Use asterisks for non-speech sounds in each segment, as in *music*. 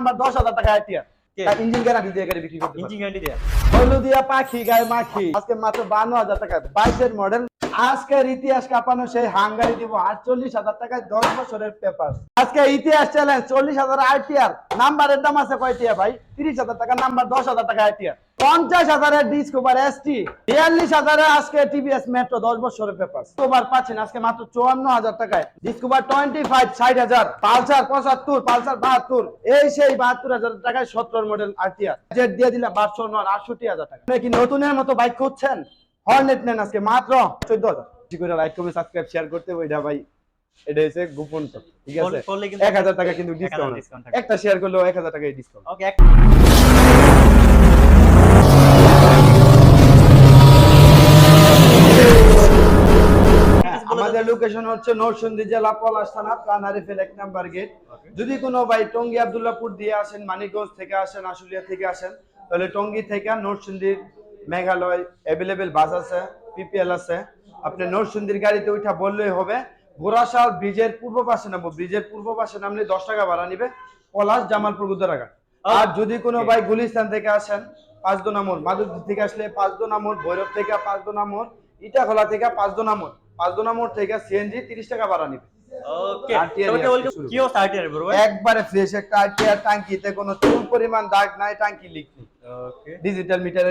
Number দশ হাজার টাকা আইটিআর? ইঞ্জিন গ্যারান্টি দিয়ে গাড়ি বিক্রি করতে ইঞ্জিন গ্যারান্টি দিয়ে? হলুদিয়া পাখি গায়ে মাখি। আজকে মাত্র বান্ন হাজার টাকা। বাইশের মডেল আজকের ইতিহাস কাঁপানো সেই হাঙ্গারি দিব আটচল্লিশ হাজার টাকায় দশ বছরের পেপার আজকে ইতিহাস চ্যালেঞ্জ চল্লিশ হাজার আইটিআর নাম্বারের দাম আছে কয়টিয়া ভাই? তিরিশ হাজার টাকা নাম্বার দশ হাজার টাকা আইটিআর পঞ্চাশ হাজারের ডিসকোভার এসটি বিয়াল্লিশ আজকে টিভিএস মেট্রো দশ বছরের পেপার ডিসকোভার পাচ্ছেন আজকে মাত্র চুয়ান্ন হাজার টাকায়। ডিসকোভার টোয়েন্টি ফাইভ ষাট হাজার। পালসার পঁচাত্তর পালসার বাহাত্তর। এই সেই বাহাত্তর হাজার টাকায় সত্তর মডেল আরটিআর জেট দিয়ে দিলে বারশো নয় আটষট্টি হাজার টাকা। কি নতুনের মতো বাইক খুঁজছেন? হর্নেট নেন আজকে মাত্র চোদ্দ হাজার। করে লাইক সাবস্ক্রাইব শেয়ার করতে ওইটা ভাই এটা হচ্ছে গোপন ঠিক আছে? এক হাজার টাকা কিন্তু ডিসকাউন্ট একটা শেয়ার করলেও এক হাজার ডিসকাউন্ট ওকে আমাদের লোকেশন হচ্ছে নরসিংদী জেলা পলাশ থানা প্রাণারিফেল এক নাম্বার গেট যদি কোনো ভাই টঙ্গী আব্দুল্লাহপুর দিয়ে আসেন মানিকগঞ্জ থেকে আসেন আশুলিয়া থেকে আসেন তাহলে টঙ্গী থেকে নরসিংদীর মেঘালয় অ্যাভেলেবেল বাস আছে পিপিএল আছে। আপনি নরসিংদীর গাড়িতে ওইটা বললেই হবে গোরাশাল ব্রিজের পূর্ব পাশে নামবো। ব্রিজের পূর্ব পাশে নামলে দশ টাকা ভাড়া নিবে পলাশ জামালপুর গুদারাঘাট আর যদি কোনো ভাই গুলিস্তান থেকে আসেন পাঁচদোনা মোড় মাধুরী থেকে আসলে পাঁচদোনা মোড় ভৈরব থেকে পাঁচদোনা মোড় ইটাখোলা থেকে পাঁচদোনা মোড় পাঁচদোনা মোড় থেকে সিএনজি তিরিশ টাকা ভাড়া নিবে। একবারে ফ্রেশ একটা টাঙ্কিতে কোনো চুল পরিমাণ দাগ নাই টাঙ্কি ওকে ডিজিটাল মিটার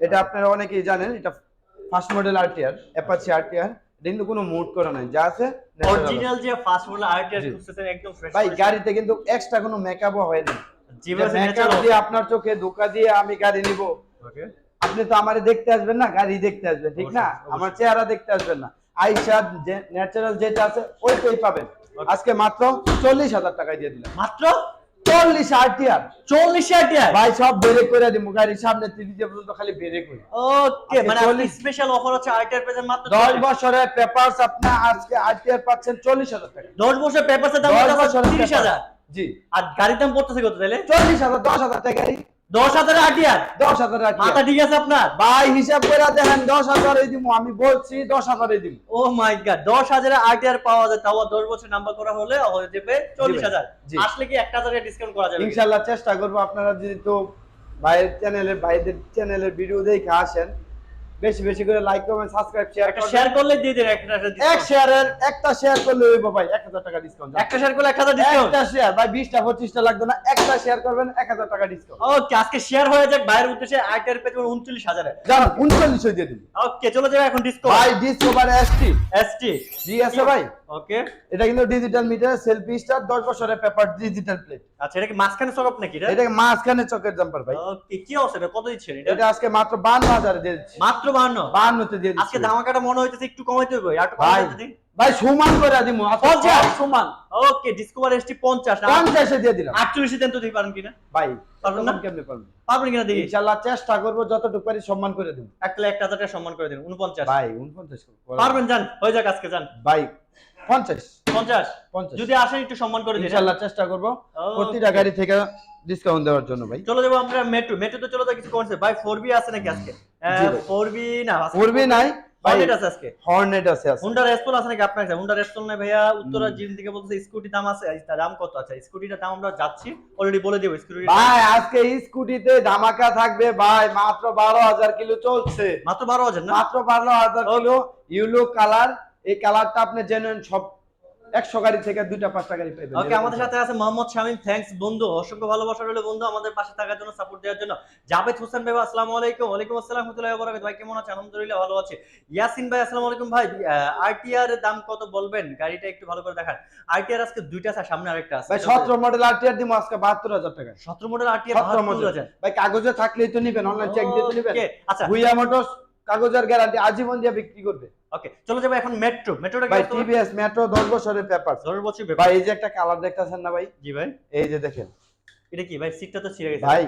এটা আপনারা অনেকেই জানেন এটা first model RTR Apache RTR কিন্তু কোনো মুড করা নাই যা আছে অরিজিনাল যে ফাস্ট মডেল আইটিআর জি। খুঁজতেছেন একদম ফ্রেশ ভাই গাড়িতে কিন্তু এক্সট্রা কোনো মেকআপও হয় না মেকআপ দিয়ে আপনার চোখে ধোকা দিয়ে আমি গাড়ি নিব। ওকে আপনি তো আমারে দেখতে আসবেন না গাড়ি দেখতে আসবেন ঠিক না। আমার চেহারা দেখতে আসবেন না। আইসা ন্যাচারাল যেটা আছে ওইটাই পাবেন। আজকে মাত্র চল্লিশ হাজার টাকায় দিয়ে দিলাম। মাত্র? চল্লিশ আরটিআর। চল্লিশ আরটিআর? ভাই সব বেড়ে করে দিব। গাড়ির সামনে তিরিশে পর্যন্ত খালি বেড়ে করি। ওকে মানে 40 স্পেশাল অফার হচ্ছে আরটিআর পেজের মাত্র দশ 40 বছরের পেপারস আপনি আজকে আরটিআর পাচ্ছেন চল্লিশ হাজার টাকা। দশ বছরের পেপারসের দাম দশ হচ্ছে বছরের তিরিশ হাজার। papers। জি। আর গাড়ির দাম পড়তেছে কত তাহলে? চল্লিশ হাজার দশ হাজার টাকা দশ দশ মাথা ঠিক আছে আপনার? ভাই হিসাব করে দেখেন দশ হাজারে দিব আমি বলছি দশ হাজারে দিব ও মাই গড দশ হাজারে আটিয়ার পাওয়া যায় তাও দশ বছর নাম্বার করা হলে হয়ে যাবে চল্লিশ হাজার। আসলে কি একটা হাজার ডিসকাউন্ট করা যাবে? ইনশাল্লাহ চেষ্টা করব আপনারা যদি তো ভাইয়ের চ্যানেলের ভাইদের চ্যানেলের ভিডিও দেখে আসেন। বেশি বেশি করে লাইক কমেন্ট সাবস্ক্রাইব শেয়ার একটা শেয়ার করলে দিয়ে দিন একটা এক শেয়ারের একটা শেয়ার করলে হইব ভাই এক হাজার টাকা ডিসকাউন্ট একটা শেয়ার করলে এক হাজার ডিসকাউন্ট একটা শেয়ার ভাই বিশটা পঁচিশটা লাগবে না একটা শেয়ার করবেন এক হাজার টাকা ডিসকাউন্ট ওকে আজকে শেয়ার হয়ে যাক বাইরের উদ্দেশ্যে আইটিআর পেজ উনচল্লিশ হাজারে। জানো উনচল্লিশ দিয়ে দিন। ওকে চলে যাবে এখন ডিসকাউন্ট ভাই ডিসকভার এসটি এসটি জি আছে ভাই? ওকে এটা কিন্তু ডিজিটাল মিটার সেলফি স্টার দশ বছরের পেপার ডিজিটাল প্লেট আচ্ছা এটা কি মাঝখানে সরব নাকি এটা? এটা মাঝখানে চকের জাম্পার ভাই। ওকে কি অবস্থা? এটা কত দিচ্ছেন এটা? এটা আজকে মাত্র বান্ন হাজারে দিয়ে দিচ্ছি। মাত্র বাহান্ন বান্নতে দিয়ে আজকে ধামাকাটা মনে হইতেছে একটু কমাইতে হবে আর একটু ভাই ভাই সমান করে দিমু সমান ওকে ডিসকভার এসটি পঞ্চাশ। পঞ্চাশে দিয়ে দিলাম। আটচল্লিশে দেন তো দিতে পারেন কিনা? ভাই পারবেন না? কেমনে পারবেন? পারবেন কিনা দেখি? ইনশাআল্লাহ চেষ্টা করব যতটুকু পারি সম্মান করে দেব। এক লাখ একটা হাজার টাকা সম্মান করে দিন। উনপঞ্চাশ। ভাই উনপঞ্চাশ করব। পারবেন যান। হয়ে যাক আজকে যান। ভাই পঞ্চাশ। পঞ্চাশ। পঞ্চাশ। যদি আসেন একটু সম্মান করে দিন। ইনশাআল্লাহ চেষ্টা করব. প্রতিটা গাড়ি থেকে ডিসকাউন্ট দেওয়ার জন্য ভাই। চলে যাব আমরা মেট্রো মেট্রোতে চলে যাই কিছু করছে ভাই ফোর বি আছে নাকি আজকে? ফোর বি না করবি নাই। হর্নেট আছে আজকে। হর্নেট আছে আছে হুন্ডা রেস্তোল আছে নাকি আপনার কাছে? হুন্ডা রেস্তোল নাই ভাইয়া। উত্তরা জিম থেকে বলছে স্কুটি দাম আছে। দাম কত আছে? স্কুটিটার দাম আমরা যাচ্ছি। অলরেডি বলে দেবো স্কুটি ভাই আজকে স্কুটিতে ধামাকা থাকবে ভাই। মাত্র বারো হাজার কিলো চলছে। মাত্র বারো হাজার না? মাত্র বারো হাজার কিলো ইউলো কালার এই কালারটা আপনি জেনুইন সব একশো গাড়ি থেকে দুইটা পাঁচটা গাড়ি পাইবেন ওকে আমাদের সাথে আছে মোহাম্মদ শামিম। থ্যাঙ্কস বন্ধু। অসংখ্য ভালোবাসা রইল বন্ধু আমাদের পাশে থাকার জন্য সাপোর্ট দেওয়ার জন্য। জাভেদ হোসেন ভাই আসসালামু আলাইকুম। ওয়ালাইকুম আসসালাম রাহমাতুল্লাহি ওয়া বারাকাতুহু। ভাই কেমন আছেন? আলহামদুলিল্লাহ ভালো আছি। ইয়াসিন ভাই আসসালামু আলাইকুম। ভাই আরটিআর এর দাম কত বলবেন? গাড়িটা একটু ভালো করে দেখান। আরটিআর আজকে দুইটা আছে সামনে আরেকটা আছে। ভাই সতেরো মডেল আরটিআর দিব আজকে বাহাত্তর হাজার টাকা 17 মডেল আরটিআর সতেরো মডেল ভাই কাগজে থাকলেই তো নিবেন অনলাইন চেক দিয়ে তো নিবেন। আচ্ছা। ভুইয়া মোটরস কাগজের গ্যারান্টি আজীবন দিয়ে বিক্রি করবে। ওকে চলে যাব এখন মেট্রো মেট্রোটা ভাই টিভিএস মেট্রো দশ বছরের পেপার ধরে বলছি ভাই এই যে একটা কালার দেখতেছেন না ভাই? জি ভাই। এই যে দেখেন। এটা কি ভাই? সিটটা তো ছিঁড়ে গেছে। ভাই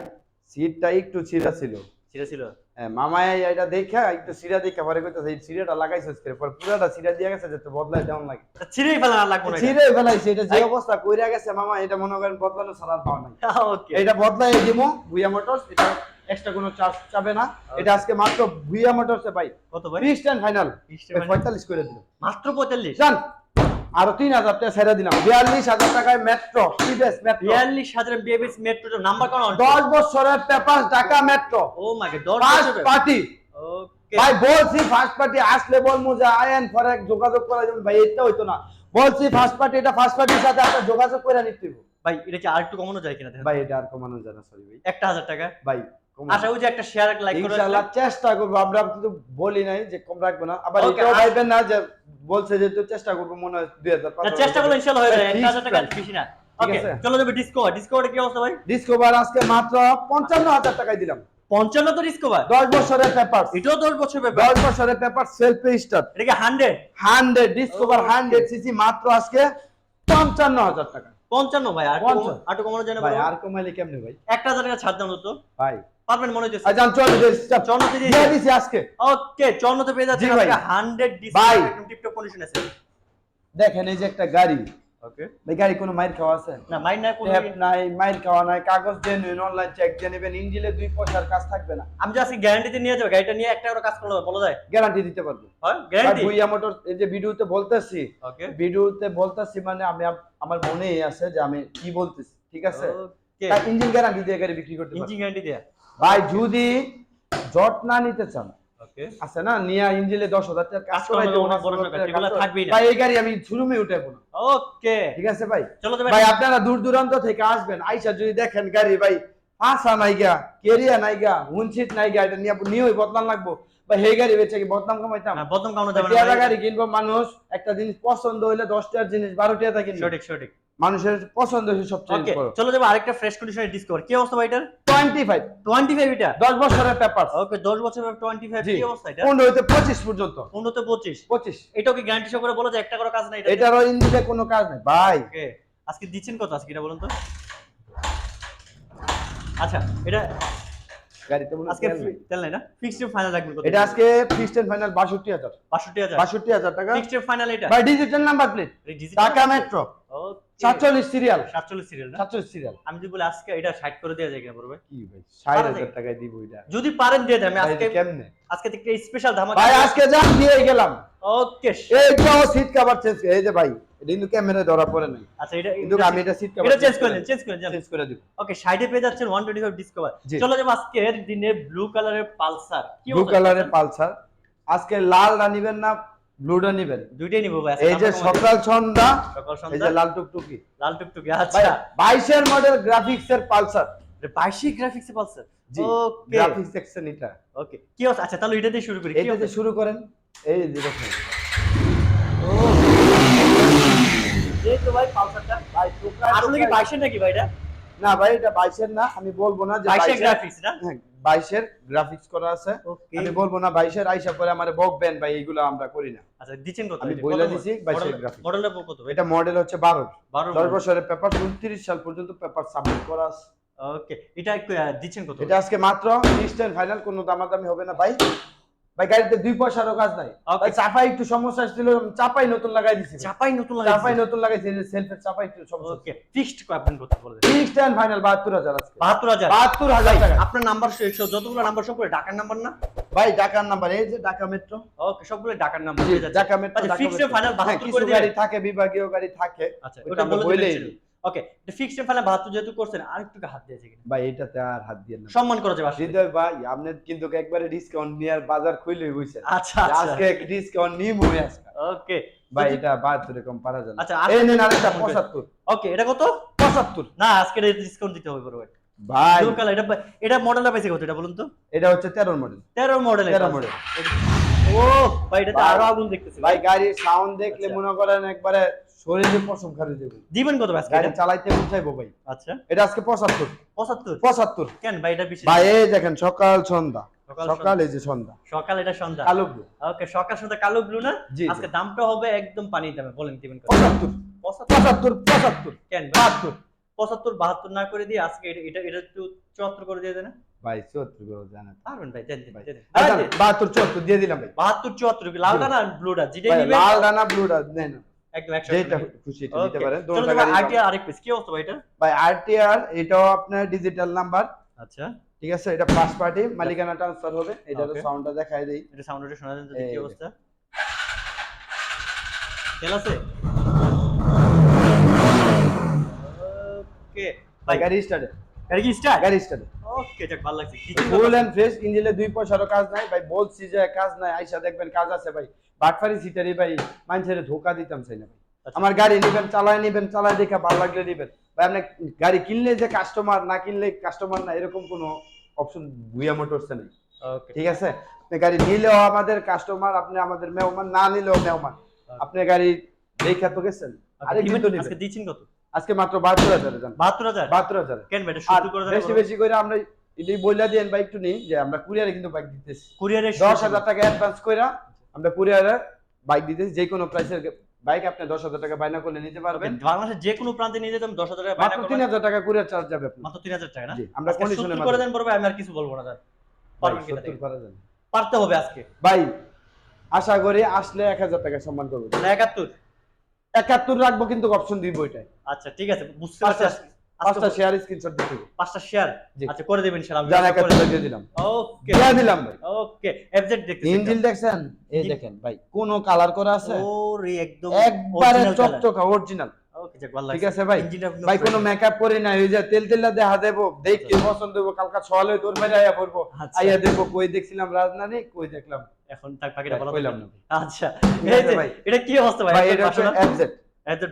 সিটটা একটু ছিঁড়া ছিল। ছিঁড়ে ছিল? হ্যাঁ, মামাই এটা দেখা একটু সিরা দেখা পরে কইতাছে এই সিরাটা লাগাইছিস করে পরে পুরাটা সিরা দিয়ে গেছে যে তো বদলাই দেওয়ান লাগে ছিঁড়েই ফেলা আর লাগবে না ছিঁড়ে ফেলাইছে এটা যে অবস্থা কইরা গেছে মামা এটা মনে করেন বদলানো ছাড়া পাওয়া নাই। *laughs* ওকে এটা বদলাই দিমু ভুইয়া মোটরস এটা এক্সট্রা কোনো চার্জ চাবে না। এটা আজকে মাত্র ভুইয়া মোটরসে ভাই। কত ভাই? ফাইনাল বিশ টাকা। পঁয়তাল্লিশ করে দিল। মাত্র পঁয়তাল্লিশ? জান আরও তিন হাজার টাকা ছেড়ে দিলাম। বিয়াল্লিশ হাজার টাকায় মেট্রো মেট্রো বিয়াল্লিশ হাজার মেট্রো নাম্বার কোন দশ বছরের পেপার ঢাকা মেট্রো ও গড দশ পার্টি ভাই বলছি ফার্স্ট পার্টি আসলে বলব যে আয়েন ফরে যোগাযোগ করা যাবে ভাই এটা হইতো না। বলছি ফার্স্ট পার্টি এটা ফার্স্ট পার্টির সাথে আপনার যোগাযোগ করে নিতে। ভাই এটা কি আর একটু কমানো যায় কিনা ভাই এটা আর কমানো যায় না সরি ভাই। একটা হাজার টাকা? ভাই আশা করি যে একটা শেয়ার লাইক করে ইনশাআল্লাহ চেষ্টা করব আমরা কিন্তু বলি নাই যে কম রাখব না। আবার এটাও ভাইবেন না যে বলছে যে তো চেষ্টা করব মনে হয় দুই হাজার না, চেষ্টা করলে ইনশাআল্লাহ হয়ে যাবে Fixed একটা হাজার টাকা বেশি না। ওকে চলো যাবে ডিসকভার ডিসকভার কি অবস্থা ভাই? ডিসকভার আজকে মাত্র পঞ্চান্ন হাজার টাকায় দিলাম। পঞ্চান্ন তো ডিসকভার দশ বছরের পেপার এটাও দশ বছর ব্যাপার দশ বছরের পেপার সেলফ স্টার্ট এটা hundred hundred Discover hundred CC মাত্র আজকে পঞ্চান্ন হাজার টাকা। পঞ্চান্ন ভাই আর কমানো যায় না ভাই আর কমাইলে কেমনে ভাই? একটা হাজার টাকা ছাড় দাম তো। ভাই পারবেন মনে হচ্ছে? আজান চন্নতে দিয়ে দিয়ে দিছি আজকে। ওকে চন্নতে পেয়ে। ডিসকাউন্ট একদম টিপটপ কন্ডিশন আছে। দেখেন এই যে একটা গাড়ি। ওকে। এই গাড়ি কোনো মাইর খাওয়া আছে? না মাইন্ড না কোনো ট্যাপ নাই মাইর খাওয়া নাই কাগজ অনলাইন চেক দিয়ে নেবেন ইঞ্জিলে দুই পয়সার কাজ থাকবে না। আমি জাস্ট গ্যারান্টিতে নিয়ে যাব গাড়িটা নিয়ে একটা করে কাজ করলে বলা যায়। গ্যারান্টি দিতে পারব। হয়? গ্যারান্টি ভুইয়া মোটর এই যে ভিডিওতে বলতেছি ওকে। ভিডিওতে বলতেছি মানে আমি আমার মনেই আছে যে আমি কি বলতেছি ঠিক আছে? ওকে। ইঞ্জিন গ্যারান্টি দিয়ে গাড়ি বিক্রি করতে পারব। ইঞ্জিন গ্যারান্টি দেয়া। ভাই যদি জট না নিতে চান আছে না? নিয়া ইঞ্জিলে দশ হাজার টাকা কাজ করাই। ভাই এই গাড়ি আমি শুরুমে উঠাবো না। ওকে ঠিক আছে ভাই? চলো ভাই। আপনারা দূর দূরান্ত থেকে আসবেন আইসা যদি দেখেন গাড়ি ভাই ফাঁসা নাই গা কেরিয়া গা এটা নিয়ে নিয়ে বদনাম লাগবো। ভাই হে গাড়ি বেচে কি বদনাম কমাইতাম? বদনাম কামনা যাবে না গাড়ি কিনবো মানুষ একটা জিনিস পছন্দ হইলে দশ টাকার জিনিস বারো টাকা কিনবে। সঠিক সঠিক। মানুষের পছন্দ সবচেয়ে চলো যাব আরেকটা ফ্রেশ কন্ডিশনের ডিসকভার কি অবস্থা ভাই এটার? টোয়েন্টি ফাইভ টোয়েন্টি ফাইভ এটা দশ বছরের পেপার ওকে দশ বছর টোয়েন্টি কি অবস্থা এটা? পনেরো হইতে পঁচিশ পর্যন্ত। পনেরো তো পঁচিশ। পঁচিশ। এটাও কি গ্যারান্টি সহকারে বলা যায়? একটা করে কাজ নাই এটা এটারও ইঞ্জিনে কোনো কাজ নেই। ভাই। ওকে আজকে দিচ্ছেন কত আজকে এটা বলুন তো? আচ্ছা এটা গাড়িতে মনে আজকে তেল নাই। না? ফিক্সড ফাইনাল রাখবেন কত? এটা আজকে ফিক্সড ফাইনাল বাষট্টি হাজার। 62000 বাষট্টি হাজার টাকা। ফিক্সড ফাইনাল এটা? ভাই digital number plate Dhaka metro সাতচল্লিশ সিরিয়াল 47 সিরিয়াল না? সিরিয়াল আমি যদি বলি আজকে এটা 60 করে দেওয়া যায় কিনা পড়বে কি ভাই ষাট হাজার টাকায় দিব এটা। যদি পারেন দিয়ে দেন আমি আজকে কেমনে? আজকে থেকে স্পেশাল ধামাকা ভাই আজকে যা দিয়ে গেলাম। ওকে এইটাও সিট কভার চেঞ্জ এই যে ভাই কিন্তু ক্যামেরা ধরা পড়ে নাই। আচ্ছা এটা কিন্তু আমি এটা সিট কভার এটা চেঞ্জ করে চেঞ্জ করে চেঞ্জ করে দিব। ওকে সাইডে পেয়ে যাচ্ছেন 125 ডিসকভার জি। চলো যাব আজকের দিনে ব্লু কালারের পালসার। ব্লু? কালারের পালসার। আজকে লালটা নিবেন না ব্লুটা নিবেন? দুইটাই নিবো ভাই এই যে সকাল সন্ধ্যা সকাল এই যে লাল টুকটুকি। লাল টুকটুকি আচ্ছা। বাইশের মডেল গ্রাফিক্স এর পালসার বাইশি গ্রাফিক্স এর পালসার জি ওকে গ্রাফিক্স সেকশন এটা। ওকে কি অবস্থা? আচ্ছা তাহলে এটা দিয়ে শুরু করি এটা দিয়ে শুরু করেন। এই যে দেখেন। এই তো ভাই পালসারটা ভাই টোকায় আসলে কি টোকায়- বাইশের নাকি ভাই এটা? না ভাই এটা বাইশের না আমি বলব না যে বাইশের বাইশের। গ্রাফিক্স না? হ্যাঁ, বাইশের গ্রাফিক্স করা আছে। আমি বলব না বাইশের আইসা পরে আমার বকবেন ভাই এইগুলো আমরা করি না। আচ্ছা দিচ্ছেন কত? আমি এটা? বইলা দিছি, মডেল? 22 graphics। কত? এটা মডেল হচ্ছে বারো 12 দশ বছরের পেপার উনত্রিশ সাল পর্যন্ত পেপার সাবমিট করা আছে। ওকে এটা একটু, দিচ্ছেন কত? এটা আজকে মাত্র ডিস্টেন্স ফাইনাল কোনো দামাদামি হবে না ভাই। ভাই গাড়িতে দুই পয়সারও কাজ নাই। ভাই চাপাই একটু সমস্যা ছিল চাপাই নতুন লাগাই দিছি চাপাই নতুন চাপাই লাগাই নতুন লাগাইছি সেলফের চাপাই একটু সমস্যা ওকে ফিক্সড আপনি কত বলে ফিক্সড এন্ড ফাইনাল বাহাত্তর হাজার আজকে। 72000 বাহাত্তর হাজার টাকা। আপনার নাম্বার যতগুলো নাম্বার সব করে ঢাকার নাম্বার না? ভাই ঢাকার নাম্বার এই যে ঢাকা মেট্রো ওকে সবগুলো ঢাকার number Dhaka metro fixed final হ্যাঁ, 72 করে দিবেন। গাড়ি থাকে বিভাগীয় গাড়ি থাকে আচ্ছা ওটা বলে দিবেন ওকে ফিক্সড ফাইনাল 72 যেহেতু করছেন আরেকটু হাত দিয়েছে কিনা? ভাই এটাতে আর হাত দিয়ে না। সম্মান করা যাবে আসলে। হৃদয় ভাই আপনি কিন্তু একবারে ডিসকাউন্ট নিয়ে আর বাজার খুলে বুঝছে আচ্ছা আচ্ছা। আজকে ডিসকাউন্ট নিয়ে মুই আজকে ওকে ভাই এটা বাহাত্তর এরকম পারা যায় আচ্ছা, আর- এই নিন আরেকটা পঁচাত্তর। ওকে এটা কত? পঁচাত্তর। না আজকে ডিসকাউন্ট দিতে হবে বড় ভাই ভাই। ব্লু কালার এটা এটা মডেলটা পাইছে কত এটা বলুন তো? এটা হচ্ছে তেরোর মডেল 13 মডেল 13 মডেল ও ভাই এটা তো আরও আগুন দেখতেছি। ভাই গাড়ির সাউন্ড দেখলে আচ্ছা। মনে করেন একবারে শরীরে পশম খালি দেবে। দিবেন কত আজকে গাড়ি চালাইতে উঠাইবো ভাই। আচ্ছা। এটা আজকে পঁচাত্তর। 75 পঁচাত্তর। কেন ভাই এটা বেশি ভাই এই দেখেন সকাল সন্ধ্যা। সকাল এই যে সন্ধ্যা। সকাল এটা সন্ধ্যা। কালো ব্লু ওকে সকাল সন্ধ্যা কালো ব্লু না। আজকে দামটা হবে একদম পানির দামে বলেন দিবেন কত পঁচাত্তর। 75 পঁচাত্তর পঁচাত্তর। কেন বাহাত্তর। 75 72 না করে দিয়ে আজকে এটা এটা একটু 74 করে দিয়ে দেন ভাই চুয়াত্তর করে জানেন পারবেন ভাই দেন দেন ভাই দেন। আচ্ছা, বাহাত্তর চুয়াত্তর দিয়ে দিলাম ভাই। 72 74 কি লালটা না ব্লুটা যেটাই নিবেন লাল রানা ব্লুটা নেন একদম এটা? আপনার ডিজিটাল আচ্ছা। নাম্বার ঠিক আছে এটা ফার্স্ট পার্টি মালিকানা ট্রান্সফার হবে। এটার সাউন্ড দেখাই দেই। এটা সাউন্ডটা শোনা যাচ্ছে কি অবস্থা? তেল আছে? ওকে ভাই। স্টার্ট গাড়ি কি স্টার্ট গাড়ি স্টার্টে ওকে যাক ভালো লাগছে। ফুল এন্ড ফ্রেশ ইঞ্জিনে দুই পয়সারও কাজ নাই। ভাই বলছি যে কাজ নাই। আইসা দেখবেন কাজ আছে ভাই। বাটফারি সিটারি ভাই মানুষের ধোকা দিতাম চাই না আচ্ছা। আমার গাড়ি নিবেন চালায় নিবেন চালায় দেখে ভালো লাগলে নিবেন। ভাই আপনি গাড়ি কিনলে যে কাস্টমার না কিনলে কাস্টমার না এরকম কোনো অপশন ভুইয়া মোটরসে নেই। ঠিক আছে? আপনি গাড়ি নিলেও আমাদের কাস্টমার আপনি আমাদের মেহমান না নিলেও মেহমান। আপনি গাড়ি দেখে তো গেছেন। আরেকদিন তো আজকে নিবেন। দিচ্ছেন কত? আজকে মাত্র বাহাত্তর হাজারে যান। বাহাত্তর হাজার? বাহাত্তর হাজারে। কেন ভাই শুরু করে বেশি বেশি করে আমরা এটাই বইলা দিয়েন বাইক একটু নেই যে আমরা কুরিয়ারে কিন্তু বাইক দিতেছি। কুরিয়ারে দশ হাজার টাকা অ্যাডভান্স কইরা আমরা কুরিয়ারে বাইক দিতেছি যে কোনো প্রাইসের বাইক আপনি দশ হাজার টাকা বাইনা করলে নিতে পারবেন। বাংলাদেশের যে কোনো প্রান্তে নিয়ে যেতাম দশ হাজার টাকা মাত্র তিন হাজার টাকা কুরিয়ার চার্জ যাবে মাত্র তিন হাজার টাকা না? আমরা কন্ডিশনে করে দেন পড়বে আমি আর কিছু বলব না স্যার। পারতে হবে আজকে। ভাই আশা করি আসলে এক হাজার টাকা সম্মান করব। একাত্তর। একাত্তর রাখব কিন্তু অপশন দিব ওইটাই আচ্ছা ঠিক আছে বুঝতে পারছি। পাঁচটা- শেয়ার স্ক্রিনশট দিতে। পাঁচটা শেয়ার আচ্ছা করে দেবেন ইনশাআল্লাহ জান করে দিয়ে দিলাম। ওকে দিয়ে দিলাম ভাই। ওকে এফজেড দেখতে ইঞ্জিন দেখছেন? এই দেখেন ভাই কোন কালার করা আছে? ওরে একদম একবারে। চকচকা অরিজিনাল ঠিক লাগছে আছে ভাই? ভাই কোনো মেকআপ করি না ওই যে তেল তেলা দেখা দেবো দেখি পছন্দ দেবো কালকা সকালে তোর বাইরে আইয়া পড়ব। আইয়া দেখব কই দেখছিলাম রাজধানী কই দেখলাম। এখন তাক বাকিটা বলা কইলাম না। আচ্ছা। ঠিক এই আছে যে ভাই। এটা কি অবস্থা ভাই? ভাই এটা হচ্ছে এফজেড এদের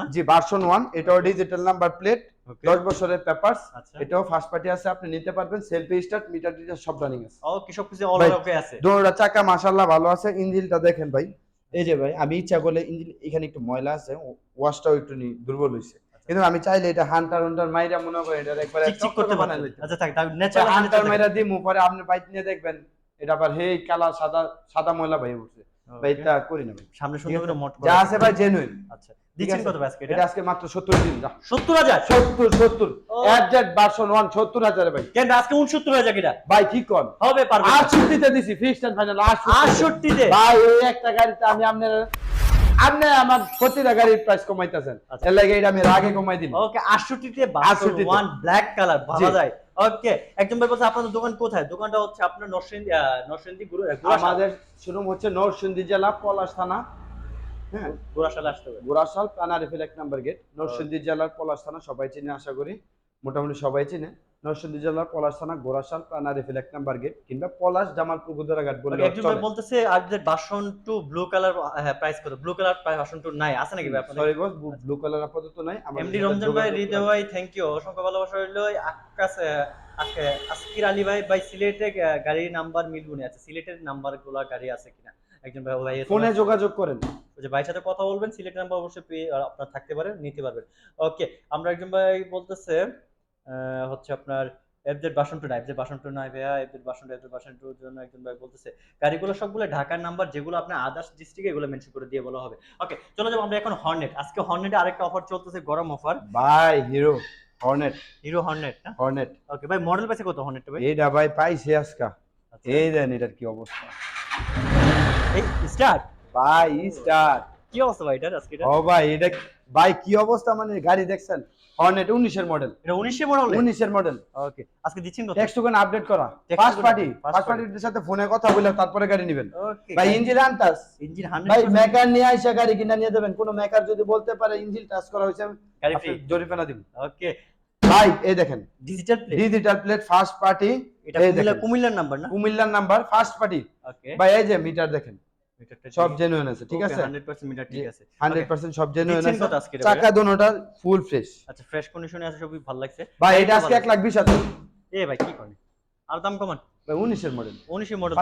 না? জি ভার্সন 1 এটাও ডিজিটাল নাম্বার প্লেট 10 বছরের পেপারস আচ্ছা। এটাও ফার্স্ট পার্টি আছে আপনি নিতে পারবেন সেলফি স্টার্ট মিটার সব রানিং আছে। ওকে সব কিছু অল ওকে আছে। দোনোটা চাকা মাশাআল্লাহ ভালো আছে ইঞ্জিনটা দেখেন ভাই। এই যে ভাই আমি ইচ্ছা করলে ইঞ্জিন এখানে একটু ময়লা আছে ওয়াশটাও একটু দুর্বল হয়েছে কিন্তু আমি চাইলে এটা হান্টার হান্টার মাইরা মনে করে এটা একবার চিক করতে বানাই আচ্ছা থাক তাহলে হান্টার ন্যাচারাল মাইরা দিই পরে আপনি বাইক নিয়ে দেখবেন এটা আবার হে কালা সাদা সাদা ময়লা ভাই উঠছে। ভাই এটা করি না সামনে সুন্দর করে মোট যা আছে ভাই জেনুইন আচ্ছা। দিচ্ছেন কত আজকে এটা এটা আজকে মাত্র 70 দিন 70000 70 70 অ্যাডজেট ভার্সন 1 70 ভাই। কেন আজকে 69000 কিটা? ভাই কি কোন? হবে পারবে 68 তে দিছি ফিক্সড এন্ড ফাইনাল 68 তে ভাই এই একটা গাড়িতে আমি আপনার আপনি আমার প্রতিটা গাড়ির প্রাইস কমাইতেছেন। আচ্ছা। এর লাগে এটা আমি রাগে কমাই দিন ওকে 68 তে 68 ওয়ান ব্ল্যাক কালার যায়। ওকে একদম ভাই বলছে আপনাদের দোকান কোথায়? দোকানটা হচ্ছে আপনার নরসিংদী নরসিংদী গুরু- আমাদের শোরুম হচ্ছে নরসিংদী জেলা পলাশ থানা। হ্যাঁ। গুরাশালে আসতে হবে। গোরাশাল কানারিফিল এক নাম্বার গেট। নরসিংদী জেলার পলাশ থানা সবাই চিনে আশা করি। মোটামুটি সবাই চিনে। নরসিংদী জেলার পলাশ থানা গোরাশাল এক নাম্বার গেট কিংবা পলাশ জামালপুর গুদরাঘাট বললে Okay, একজন ভাই বলতেছে আপনাদের version two blue colour price কত ব্লু কালার বাসন টু নাই আছে নাকি ভাই আপনাদের? সরি বস ব্লু কালার আপাতত নাই। এমডি রমজান ভাই হৃদয় ভাই থ্যাংক ইউ অসংখ্য ভালোবাসা রইল। আকাশ আলী ভাই ভাই সিলেটে গাড়ির নাম্বার মিলবুনি আছে সিলেটের নাম্বারগুলা গাড়ি আছে কিনা? একজন ভাই ফোনে যোগাযোগ করেন। ওই যে ভাইয়ের সাথে কথা বলবেন সিলেটের নাম্বার অবশ্যই আপনার থাকতে পারে নিতে পারবেন। ওকে আমরা একজন ভাই বলতেছে হচ্ছে আপনার এফজেড বাসন টু নাই এফজেড বাসন টু নাই ভাইয়া এফজেড বাসন টু এফজেড বাসন টুর জন্য একজন ভাই বলতেছে গাড়িগুলো সবগুলো ঢাকার নাম্বার যেগুলো আপনার আদার্স ডিস্ট্রিক্টে এগুলো মেনশন করে দিয়ে বলা হবে। ওকে চলো যাব আমরা এখন হর্নেট আজকে হর্নেটে আরেকটা অফার চলতেছে গরম অফার ভাই হিরো হর্নেট হিরো হর্নেট না? হর্নেট ওকে ভাই মডেল পাইছে কত হর্নেট ভাই? এইটা ভাই পাইছি আজকা। আচ্ছা। এই দেন এটার কি অবস্থা? এই স্টার্ট ভাই স্টার। কি অবস্থা ভাই এটার আজকে ও ভাই এটা ভাই কি অবস্থা মানে গাড়ি দেখছেন? হর্নেট 19 এর মডেল এটা 19 এর মডেল 19 এর মডেল ওকে আজকে দিচ্ছেন কত টেক্সট আপডেট করা। ফার্স্ট পার্টি ফার্স্ট পার্টির সাথে ফোনে কথা বলে তারপরে গাড়ি নেবেন। ভাই ইঞ্জিন আনতাস ইঞ্জিন ভাই মেকার নিয়ে আইসা গাড়ি কিনা নিয়ে দেবেন কোন মেকার যদি বলতে পারে ইঞ্জিন টাচ করা হয়েছে গাড়ি ফ্রি জরিমানা ওকে। ভাই এই দেখেন। Digital plate digital plate first party এটা। কুমিল্লার নাম্বার না? কুমিল্লার নাম্বার ফার্স্ট পার্টি ওকে। ভাই এই যে মিটার দেখেন। সব জেনুইন আছে ঠিক আছে? 100% মিটার ঠিক আছে। 100% সব জেনুইন আছে। চাকা দোনোটা ফুল ফ্রেশ আচ্ছা ফ্রেশ কন্ডিশনে আছে সবই ভালো লাগছে? ভাই এটা আজকে এক লাখ বিশ হাজার। এ ভাই কি করেন? আর দাম কমান? ভাই উনিশের মডেল 19 এর মডেল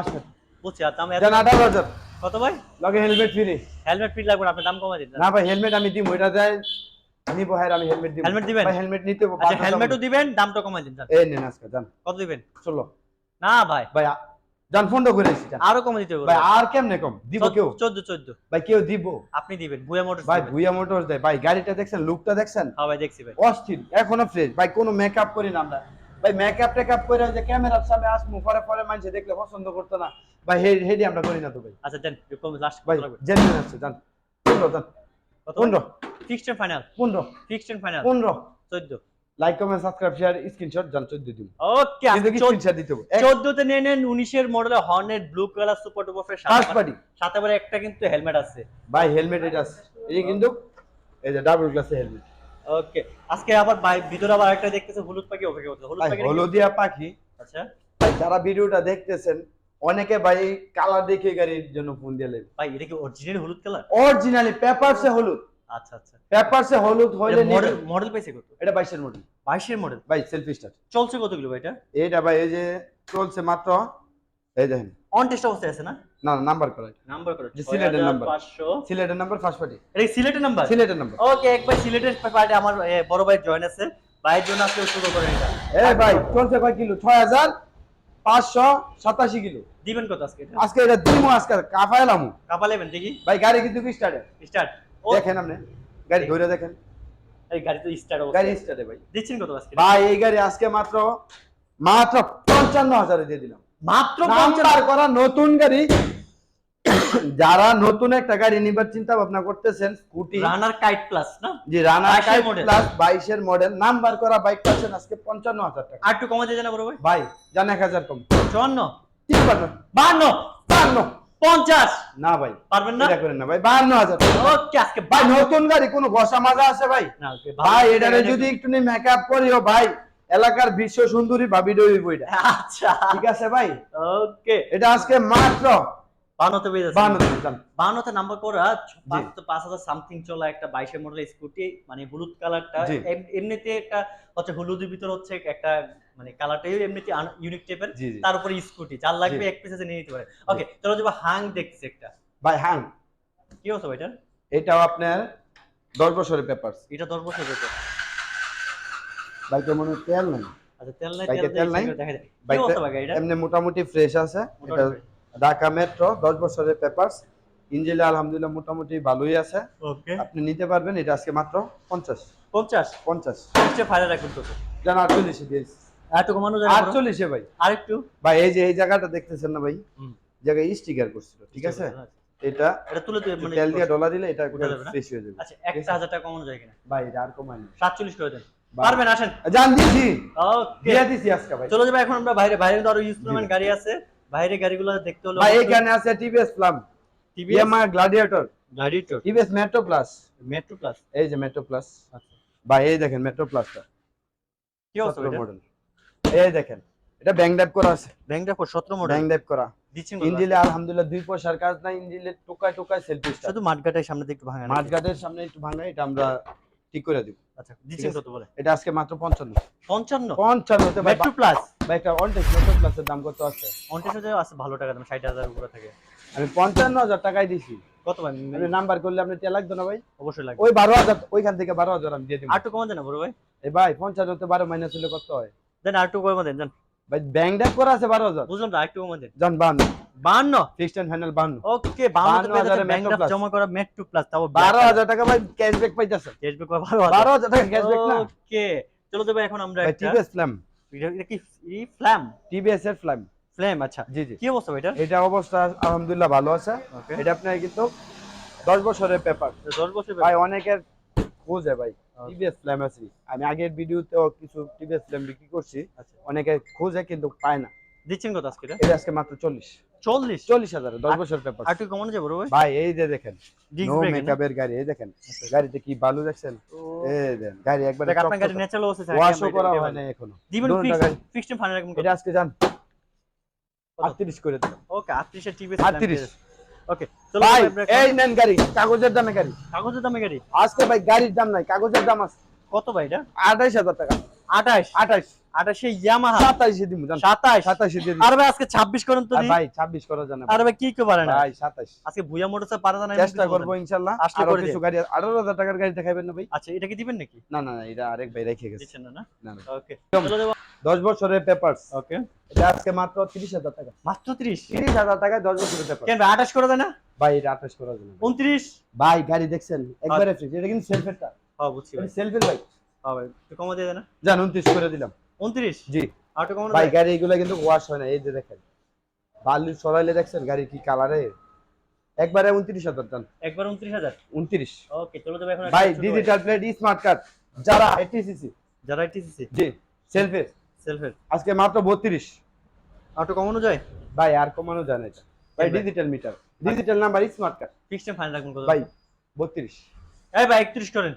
বুঝছি আর দাম এত জান আঠারো হাজার কত ভাই? লগে হেলমেট ফ্রি হেলমেট ফ্রি লাগবে আপনি দাম কমাই দিন না ভাই হেলমেট আমি দিব ওইটা দেয় নিব হ্যাঁ আমি হেলমেট দিব Helmet দিবেন? ভাই হেলমেট নিতে আচ্ছা হেলমেটও দিবেন দামটা কমাই দিন এই নেন আজকে জান কত দিবেন? চলো না ভাই। ভাই জান ফোন করে এসেছি আরও কমাই দিতে ভাই আর কেমনে কম? দিব কেউ? 14 14 ভাই কেউ দিব? আপনি দিবেন বুয়া মোটরস ভাই ভুইয়া মোটরস দেয়। ভাই গাড়িটা দেখছেন লুকটা দেখছেন? হ্যাঁ ভাই দেখছি ভাই। অস্থির এখনও ফ্রেশ ভাই কোনো মেকআপ করি না আমরা। ভাই মেকআপ টেকআপ করে যে ক্যামেরার সামনে আসব পরে পরে মানুষ দেখলে পছন্দ করতো না। ভাই হে হেডি আমরা করি না তো ভাই। আচ্ছা দেন কম লাস্ট ভাই লাগবে আছে জান। পনেরো জান। কত? পনেরো। ফিক্সড ফাইনাল পনেরো। ফিক্সড ফাইনাল পনেরো। 14 like comment subscribe share screenshot জান চোদ্দ দিব ওকে কি স্ক্রিনশট দিতে হবে? চোদ্দ তে নিয়ে নেন উনিশের মডেলের Hornet blue colour super duper fresh first party সাথে আবার একটা কিন্তু হেলমেট আছে। ভাই হেলমেট এটা আছে। এই কিন্তু এই যে ডাবল গ্লাসের হেলমেট ওকে আজকে আবার ভাই ভিতরে আবার একটা দেখতেছে হলুদ পাখি অপেক্ষা করতে হলুদ পাখি হলুদিয়া পাখি। আচ্ছা। ভাই যারা ভিডিওটা দেখতেছেন অনেকে ভাই কালার দেখে গাড়ির জন্য ফোন দিলেন ভাই এটা কি অরিজিনাল হলুদ কালার অরিজিনালি পেপারসে হলুদ। আচ্ছা আচ্ছা। পেপারসে হলুদ হইলে মডেল মডেল পাইছে কত? এটা বাইশের মডেল বাইশের মডেল ভাই সেলফি স্টার চলছে কতগুলো ভাই এটা? এইটা ভাই এই যে চলছে মাত্র এই দেখেন। অন টেস্ট অবস্থায় আছে না? না নাম্বার করা নাম্বার করে। যে সিলেটের number। 500 সিলেটের নাম্বার ফার্স্ট পার্টি এটা সিলেটের নাম্বার সিলেটের নাম্বার ওকে একবার সিলেটের পার্টি আমার বড় ভাই জয়েন আছে। ভাইয়ের জন্য আজকে শুরু করেন এটা। এই ভাই চলছে কয় কিলো? ছয় হাজার পাঁচশো সাতাশি কিলো। দিবেন কত আজকে এটা? আজকে এটা দিমো আজকে কাফাইলাম কাপালেবেন দেখি। ভাই গাড়ি কিন্তু স্টার্টে স্টার্ট দেখেন আপনি গাড়ি ধরে দেখেন। এই গাড়ি তো স্টার্ট গাড়ি স্টার্টে ভাই। দিচ্ছেন কত আজকে? ভাই এই গাড়ি আজকে মাত্র মাত্র পঞ্চান্ন হাজারে দিয়ে দিলাম। মাত্র নাম্বার করা নতুন গাড়ি। যারা নতুন একটা গাড়ি নিবার চিন্তা ভাবনা করতেছেন স্কুটি। রানার কাইট প্লাস না? যে রানা 22 এর model। প্লাস বাইশের মডেল নাম্বার করা বাইক পাচ্ছেন আজকে পঞ্চান্ন হাজার টাকা। আর একটু কমাতে জানা বড় ভাই। ভাই জান এক হাজার কম। চুয়ান্ন? তিপ্পান্ন। বান্ন? বান্ন। পঞ্চাশ। না ভাই। পারবেন না? করেন না ভাই। বাহান্ন হাজার ওকে আজকে ভাই নতুন গাড়ি কোনো ঘষা মাজা আছে ভাই? ভাই। এটারে যদি একটু মেকআপ করিও ভাই এলাকার বিশ্ব সুন্দরী ভাবি ডবি বইটা আচ্ছা। ঠিক আছে ভাই? ওকে। এটা আজকে মাত্র পেয়ে যাচ্ছে জান বান্নতে নাম্বার করা পাঁচ হাজার সামথিং চলা একটা বাইশের স্কুটি মানে হলুদ কালারটা এমনিতে একটা হচ্ছে হলুদের ভিতর হচ্ছে একটা মানে কালারটাই এমনিতে ইউনিক টাইপের তার উপরে স্কুটি যার লাগবে। এক পিসে নিয়ে নিতে পারে। ওকে চলো যাব হাং দেখছি একটা। ভাই হ্যাঁ কি হতো এটা এটাও আপনার দশ বছরের পেপার এটা দশ বছর হতো ভাই কেমন তেল নাই? আচ্ছা তেল নাই তেল নাই? দেখা যায় এমনি মোটামুটি ফ্রেশ আছে। এটা ঢাকা মেট্রো দশ বছরের পেপারস ইঞ্জিলে আলহামদুলিল্লাহ মোটামুটি ভালোই আছে। ওকে। আপনি নিতে পারবেন এটা আজকে মাত্র পঞ্চাশ। পঞ্চাশ? পঞ্চাশ। পঞ্চাশ ফাইনাল রাখুন তো। জান আটচল্লিশে দিয়েছি একটু কমানো যায় আটচল্লিশে ভাই। আরেকটু? ভাই এই যে এই জায়গাটা দেখতেছেন না ভাই? জায়গায় স্টিকার করছিল ঠিক আছে? এটা এটা তুলে মানে তেল দিয়ে ডলা দিলে এটা ফ্রেশ হয়ে যাবে। আচ্ছা একটা হাজার টাকা কমানো যায় কিনা? ভাই এটা আর কমাই না। সাতচল্লিশ করে দেন। পারবেন আসেন। জান দিছি। ওকে দিয়ে দিছি আজকে ভাই। চলো যাবে এখন আমরা বাইরে বাইরে তো আরও ইনস্ট্রুমেন্ট গাড়ি আছে। বাইরে গাড়িগুলো দেখতে হলো ভাই এখানে আছে TVS Flame TVS Yamaha Gladiator Gladiator TVS Metro Plus Metro Plus এই যে মেট্রো প্লাস আচ্ছা। ভাই এই দেখেন মেট্রো প্লাসটা কি অবস্থা মডেল এই দেখেন এটা ব্যাং ড্রাইভ করা আছে। ব্যাংকটা 17 মডেল ব্যাং ড্রাইভ করা। ইঞ্জিলে আলহামদুলিল্লাহ দুই পয়সার কাজ নাই ইঞ্জিলে টোকায় টোকায় সেলফি শুধু মাঠঘাটের সামনে একটু ভাঙা নাকি? মাঠঘাটের সামনে একটু ভাঙা এটা আমরা ঠিক করে দিব। আচ্ছা দিচ্ছেন কত বলে? এটা আজকে মাত্র পঞ্চান্ন। 55 পঞ্চান্ন? তে ভাই মেট্রো প্লাস ভাই একটা প্লাসের দাম কত আছে? যে আছে ভালো টাকা দাম 60000 উপরে থাকে। আমি পঞ্চান্ন হাজার টাকাই দিছি। কত ভাই? নাম্বার করলে আপনি তে লাগতো না ভাই। অবশ্যই লাগবে। ওই বারো হাজার ওইখান থেকে বারো হাজার আমি দিয়ে দিব। একটু কমা দেন বড় ভাই? এই ভাই পঞ্চান্ন তে বারো মাইনাস হলে কত হয়? দেন একটু কমা দেন। জান ভাই ব্যাং ড্রাইভ করা আছে বারো হাজার। বুঝলাম তো একটু কমা দেন জান বান্ন 52 ফিক্সড এন্ড ফাইনাল বান্ন ওকে 52 52 হাজারে ব্যাংক Plus। জমা করা মেট্রো প্লাস তাও বারো হাজার টাকা ভাই ক্যাশব্যাক পাইতেছে। ক্যাশব্যাক বারো হাজার। টাকা ক্যাশব্যাক না? ওকে চলো এখন আমরা ভাই একটা টিভিএস ফ্ল্যাম এটা এটা কি ফ্ল্যাম? টিভিএস এর ফ্ল্যাম। ফ্ল্যাম আচ্ছা। জি জি। কি অবস্থা এটা এটা অবস্থা আলহামদুলিল্লাহ ভালো আছে। এটা আপনার কিন্তু দশ বছরের পেপার 10 বছর ভাই অনেকের খোঁজে ভাই টিভিএস ফ্ল্যাম আছে। আমি আগের ভিডিওতেও কিছু টিভিএস ফ্ল্যাম বিক্রি করছি। আচ্ছা। অনেকে খোঁজে কিন্তু পায় না। দিচ্ছেন কত আজকে এটা? এটা আজকে মাত্র চল্লিশ। 40 চল্লিশ। চল্লিশ হাজার দশ বছর পেপার একটু কমানো যাবে ভাই ভাই এই যে দেখেন ডিস্ক নো? মেকআপের গাড়ি এই দেখেন গাড়িতে কি বালু দেখছেন? এই দেন গাড়ি একবার আপনার গাড়ি ন্যাচারাল আছে ওয়াশও করা হয় না এখনও। দিবেন ফিক্সড ফাইনাল রাখবেন এটা আজকে যান। কত? আটত্রিশ করে দেন ওকে 38 এর টিভি 38 ওকে চলো এই নেন গাড়ি কাগজের দামে গাড়ি। কাগজের দামে গাড়ি? আজকে ভাই গাড়ির দাম নাই কাগজের দাম আছে। কত ভাই এটা? আঠাইশ হাজার টাকা। 28 আঠাইশ 28 এ ইয়ামাহা। সাতাইশে দিব জান। 27 সাতাইশে দিয়ে দিন আর ভাই আজকে 26 করেন তো ভাই করা জানে আর ভাই কি কি পারে না ভাই সাতাইশ আজকে ভুয়া মোটরসে পারে না চেষ্টা করব ইনশাল্লাহ। আসলে কিছু গাড়ি টাকার দেখাবেন না ভাই? আচ্ছা এটা কি দিবেন নাকি? না না না এটা আরেক ভাই রেখে গেছে। দিচ্ছেন না না? না না। ওকে চলো যাব। দশ বছরের পেপারস ওকে এটা আজকে মাত্র তিরিশ হাজার টাকা। মাত্র 30 তিরিশ হাজার টাকায় দশ বছরের পেপার কেন 28 করে ভাই এটা আঠাশ করা যাবে না। 29 ভাই গাড়ি দেখছেন? একবারে ফ্রি এটা কিন্তু সেলফেরটা হ্যাঁ বুঝছি ভাই। সেলফের ভাই। ভাই একটু কমা দিয়ে দেন জান উনত্রিশ করে দিলাম। 29 জি। আর একটু কমানো ভাই গাড়ি এগুলো কিন্তু ওয়াশ হয় না এই যে দেখেন। বালু সরাইলে দেখছেন গাড়ি কি কালারে একবারে উনত্রিশ হাজার দাম একবার 29000 উনত্রিশ। ওকে চলো যাব এখন ভাই একটা ছোট গাড়ি। ডিজিটাল প্লেট স্মার্ট কার্ড যারা এটিসিসি যারা টিসিসি জি সেলফে সেলফের আজকে মাত্র বত্রিশ। আর একটু কমানো যায়? ভাই আর কমানো যায় না এটা। ভাই digital meter digital number smart card fixed final রাখবেন কত? ভাই বত্রিশ। এই ভাই 31 করেন।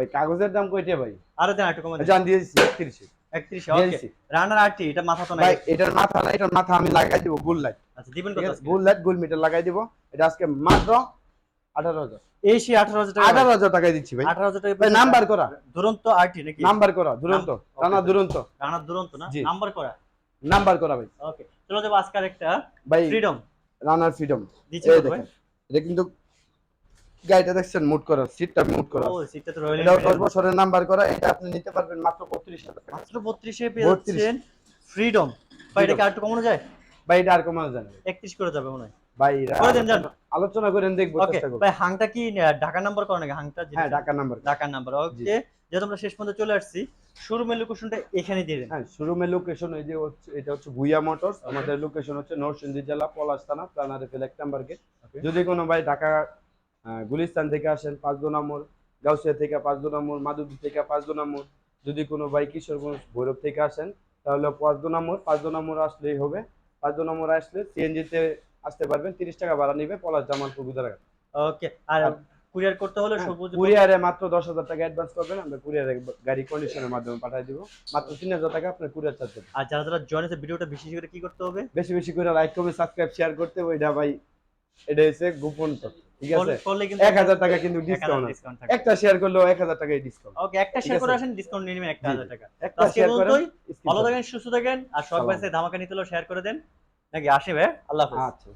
ভাই কাগজের দাম কইটে ভাই? আরও দেন একটু কমে জান দিয়েছি একত্রিশে। 31 ওকে। রানার আরটি এটা মাথা তো নাই। ভাই এটার মাথা না এটার মাথা আমি লাগাই দিব গুল লাইট আচ্ছা দিবেন কত গুল লাইট গুল মিটার লাগাই দিব। এটা আজকে মাত্র আঠারো হাজার। এই সেই 18000 টাকা আঠারো হাজার টাকায় দিচ্ছি ভাই। 18000 টাকা ভাই নাম্বার করা। দুরন্ত আরটি নাকি? নাম্বার করা দুরন্ত। রানা দুরন্ত। রানার দুরন্ত না? নাম্বার করা। নাম্বার করা ভাই। ওকে চলো যাব আজকে একটা ভাই ফ্রিডম রানার ফ্রিডম দিচ্ছি ভাই? এটা কিন্তু গাড়িটা দেখছেন মুড করা সিটটা মুড করা। ও সিটটা তো রয়্যাল এটাও দশ বছরের নাম্বার করা এটা আপনি নিতে পারবেন মাত্র বত্রিশ হাজার টাকা। মাত্র 32 এ পেয়ে যাচ্ছেন ফ্রিডম ভাই এটা কি আর কমানো যায়? ভাই এটা আর কমানো জানে 31 করে যাবে মনে হয়। ভাই করে দেন, যান। আলোচনা করেন দেখব চেষ্টা করব। ভাই হাংটা কি ঢাকা নাম্বার করা নাকি? হাংটা হ্যাঁ ঢাকা নাম্বার নাম্বার ওকে। যেহেতু আমরা শেষ পর্যন্ত চলে আসছি শোরুমের লোকেশনটা এখানে দিয়ে দেন। হ্যাঁ শোরুমের লোকেশন এই যে এটা হচ্ছে ভুইয়া মোটরস আমাদের লোকেশন হচ্ছে নরসিংদী জেলা পলাশ থানা নাম্বার গেট যদি কোনো ভাই ঢাকা গুলিস্তান থেকে আসেন পাঁচ দু নম্বর গাউসিয়া থেকে পাঁচ দু নম্বর মাদুদি থেকে পাঁচ দু নম্বর যদি কোনো ভাই কিশোরগঞ্জ ভৈরব থেকে আসেন তাহলে পাঁচ দু নম্বর পাঁচ দু নম্বর আসলেই হবে। পাঁচ দু নম্বর আসলে সিএনজিতে আসতে পারবেন তিরিশ টাকা ভাড়া নিবে পলাশ জামালপুর গুদারা ওকে আর কুরিয়ার করতে হলে হ্যাঁ, সবুজ কুরিয়ারে মাত্র দশ হাজার টাকা অ্যাডভান্স করবেন আমরা কুরিয়ারে গাড়ি কন্ডিশনের মাধ্যমে পাঠিয়ে দিব। মাত্র তিন হাজার টাকা আপনার কুরিয়ার চার্জ দেবেন। আর যারা যারা জয়েন আছে ভিডিওটা বেশি করে কি করতে হবে? বেশি বেশি করে লাইক কমেন্ট সাবস্ক্রাইব শেয়ার করতে হবে। এটা ভাই এটা হচ্ছে গোপন তথ্য, ঠিক আছে? টাকা কিন্তু ডিসকাউন্ট একটা শেয়ার করলেও এক হাজার টাকাই ডিসকাউন্ট ওকে একটা শেয়ার করে আসেন ডিসকাউন্ট নিয়ে নেবেন জি। 1000 টাকা। একটা শেয়ার করেন ভালো থাকেন সুস্থ থাকেন আর সব। ধামাকা নিতে শেয়ার করে দেন। নাকি আসি ভাই আল্লাহ হাফেজ। আচ্ছা।